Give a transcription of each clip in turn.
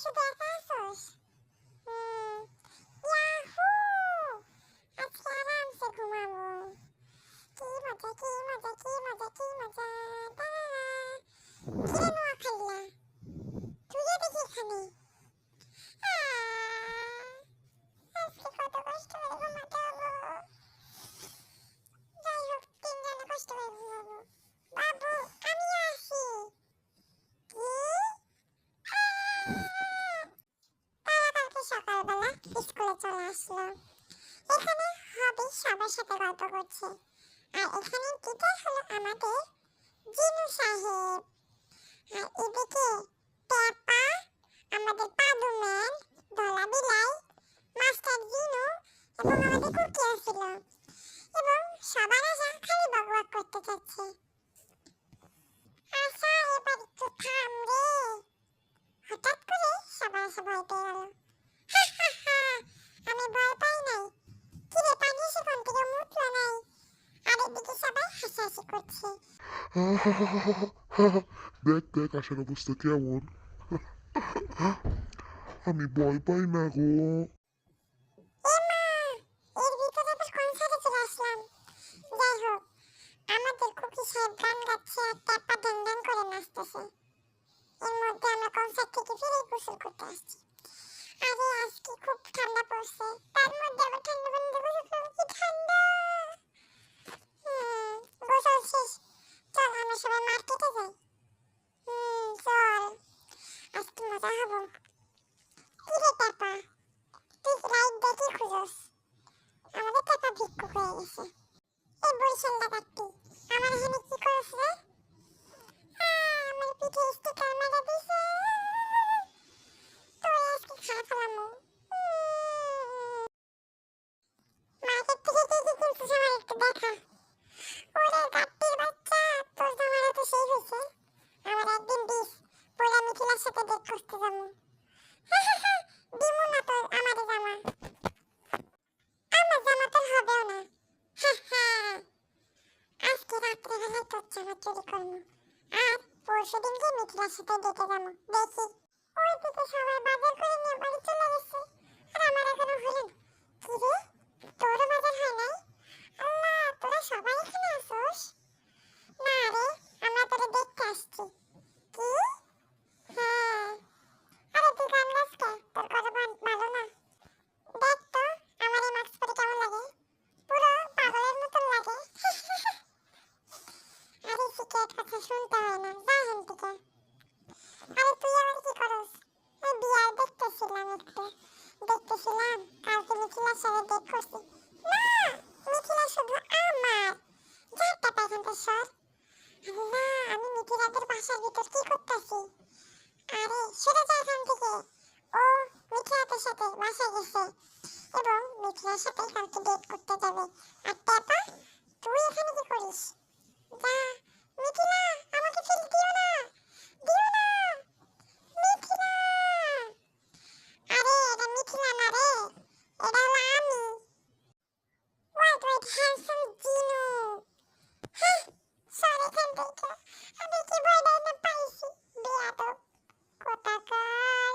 Isso do Atassos. Hum. Yahoo! Atlaramse gumamu. Kimoja, kimoja, kimoja, kimoja. Tarara. Kimoja. স্কুলে চলে আসলো এখানে হবি সবার সাথে গল্প করছে। আর এখানে টিচার হলো আমাদের জিনু সাহেব। আর এদিকে পেপা আমাদের পাদু ম্যান ধলা বিলাই, মাস্টার জিনু এবং আমাদের কুকি আসছিল এবং সবার খালি করতে চাচ্ছে। দেখ দেখ আসার অবস্থা কেমন? আমি ভয় পাই না গো। আমাদের কুকি সাহেব গান আমরা কনসার্ট থেকে ফিরে করতে আসছি। আরে, আজকে খুব পড়ছে। তার মধ্যে আবার পানিতে গোসল করব কি ঠান্ডা হুম গোসল শেষ চল আমরা সবাই মার্কেটে যাই হুম চল আজকে মজা হব কি রে ট্যাপা তুই রাইট দেখি খুঁজোস আমাদের টাকা ভিক্ষুক হয়ে গেছে এই বরিশাল ডাকাতটি আমার এখানে কি করছ রে আমার পিঠে স্টিকার মেরে দিছে তোর আজকে খারাপ হলাম মার্কেট থেকে কি কি কিনছিস আমার একটু দেখা ওরে গাট্টির বাচ্চা তোর জামাটা তো সেই হয়েছে আমার একদিন দিস পরে আমি কিলার সাথে ডেট করতে যাব দিমু না তোর আমাদের জামা আমার জামা তোর হবেও না হা হা আজকে রাত্রে বেলায় তোর জামা চুরি করব আর পরশু দিন সেটা ডেটে যাব দেখি। ওই থেকে সবাই বাজার করে নিয়ে বাড়ি চলে গেছে আর আমার এখনও হলো না কি রে তোরও বাজার হয় নাই আল্লাহ তোরা সবাই এখানে আসোস না রে আমরা তোরে দেখতে আসছি কি হ্যাঁ আরে তুই গান গাছ কে তোর কথা ভালো না দেখ তো আমার এই মাস্ক পরে কেমন লাগে পুরো পাগলের মতন লাগে আরে সিকেট কথা শুনতে হয় না যা হেন থেকে আরে তুই আমার কি করস এই বিয়ার দেখতেছিলাম একটু দেখতেছিলাম কালকে মিথিলার সাথে ডেট করছি না মিথিলা শুধু আমার। যারটা পাইখান তো সর। আল্লাহ আমি নিখিলাদের বাসার ভিতর কি করতেছি? আরে সরে যা এখান থেকে। ও নিখিলাদের সাথে বাসায় গেছে। এবং নিখিলার সাথে কালকে ডেট করতে যাবে আর ট্যাপা তুই এখানে কি করিস যা মিথিলা আমাকে ফেল দিও না দিও না মিথিলা আরে এটা মিথিলা না রে এটা হলো আমি হোয়াইট হোয়াইট হ্যান্ডসাম জিনু হ্যাঁ সরি এখান থেকে আমি কি ভয় দেয় না পাইছি বিয়াদব কোথাকার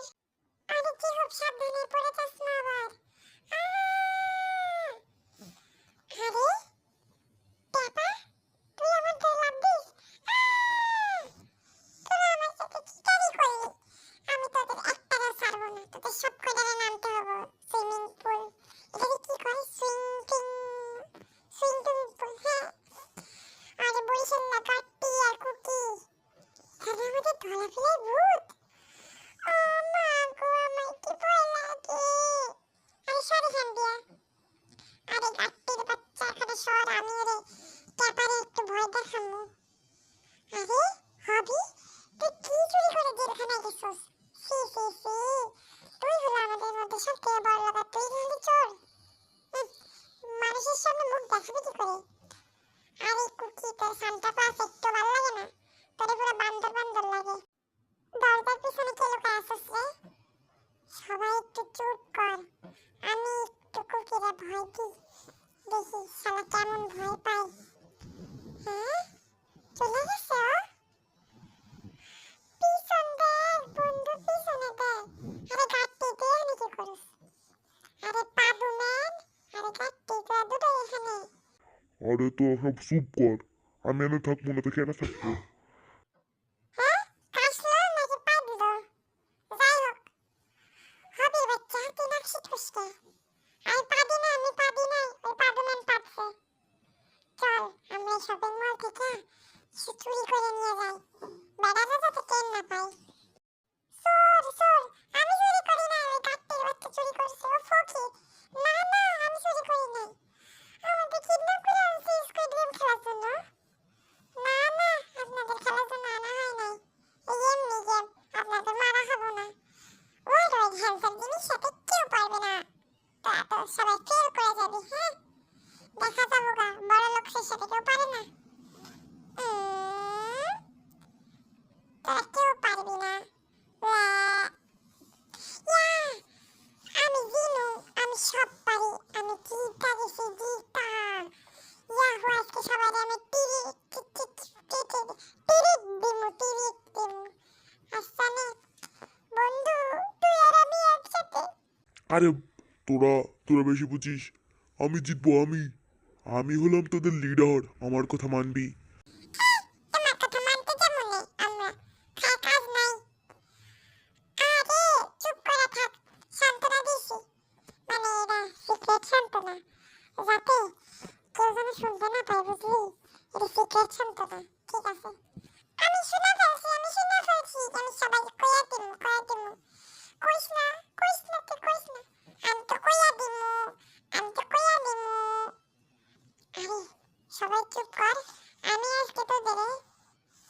আরে কি খুব সাবধানে পড়ে যাস না আবার আহ! আরে টাপা তুই আমার গায়ে লাফ দিস আহ! তোরা আমার সাথে কি কারি করলি আমি তোদের একটাও ছাড়বো না তোদের সব কয়টারে নামতে হব সুইমিং পুল এটাকে কি করে সুইমিং সুইমিং পুল হ্যাঁ আরে বরিশাল না কাট্টি আর কুকি এখানে আমাদের ধলা ফেলায় ভূত ও মা গো আমার কি ভয় লাগে আরে সরে খান দিয়া আরে গাট্টির বাচ্চা এখানে সর আমি রে ক্যাপারে একটু ভয় দেখামু আরে, হবি, তুই কি চুরি করে জেলখানায় গেছিস? সি সি সি। তুই হলো আমাদের মধ্যে সবথেকে বড় লাগা তুই হলি চোর। মানুষের সামনে মুখ দেখাবি কি করে? আরে, কুকি, তোর সান্তা ক্লাস একটু ভালো লাগে না? তোরে পুরো বান্দর বান্দর লাগে। দরজার পিছনে কে লুকায় আসিস রে? সবাই একটু চুপ কর। আমি একটু কুকিরে ভয় দিই। দেখি শালা কেমন ভয় পায় হ্যাঁ চলে গেছে ও পিছন দেখ বন্ধু পিছনে দেখ আরে তো সব চুপ কর। আমি এনে থাকব না তো কেন থাকব। হ্যাঁ? শপিং মল থেকে কিছু চুরি করে নিয়ে যাই। বেড়াতে যাতে কেন না পাই সবাই ফেল করে যাবে হ্যাঁ? দেখা যাব গা, বড় লোকের সাথে কেউ পারে না। আমি জিনু, আমি পারি, আমি জিতা গেছি জিতাম ইয়াহু আমি টিরি টিরি দিমু টিরি দিমু। আসানে বন্ধু, তুই আর আরে তোরা তোরা বেশি বুঝিস। আমি জিতবো, আমি। আমি হলাম তোদের লিডার আমার কথা মানবি। মানে যাতে কেউ যেন শুনতে না পায়, বুঝলি? এটা সিক্রেট সান্ত্বনা, ঠিক আছে আমি শুনে ফেলছি আমি শুনে ফেলছি আমি সবাইকে কইয়া দিমু কইয়া দিমু কইস না কইস না তুই কইস না আমি তো কইয়া দিমু আমি তো কইয়া দিমু আরে সবাই চুপ কর আমি আজকে তোদের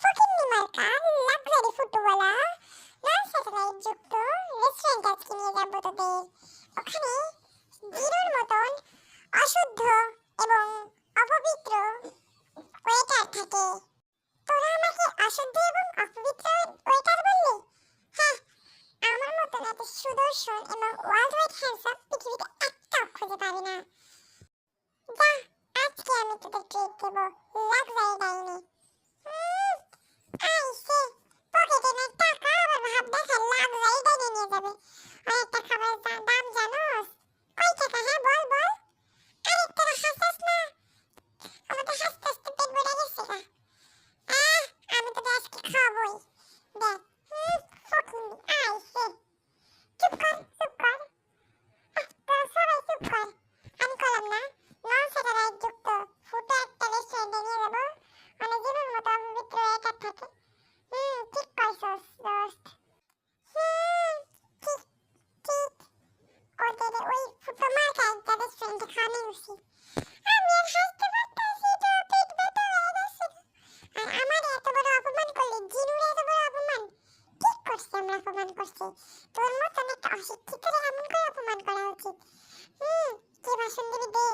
ফকিন্নি মার্কা লাক্সারি ফুটওয়ালা নন স্যাটেলাইট যুক্ত রেস্টুরেন্ট আজকে নিয়ে যাব তোদের ওখানে জিরোর মতন অশুদ্ধ এবং অপবিত্র ওয়েটার থাকে। তোরা আমাকে অশুদ্ধ এবং অপবিত্র ওয়েটার বললি? হ্যাঁ আমার মতন এত সুদর্শন এবং ওয়ার্ল্ড ওয়াইড হ্যান্ডসাম পৃথিবীতে একটাও খুঁজে পাবি না। যা, আজকে আমি তোদের ট্রিট দেবো লাক্সারি ডাইনে আইসে না টাকা আবার ভাব দেখে লাক্সারি ডাইনে নিয়ে যাবে। অনেকটা খাবারের দাম জানোস? কয় টাকা হ্যাঁ বল বল। হয়েছে তোর মতন একটা অশিক্ষিতের এমন করে অপমান করা উচিত? হুম কে ভাষণ দেবে?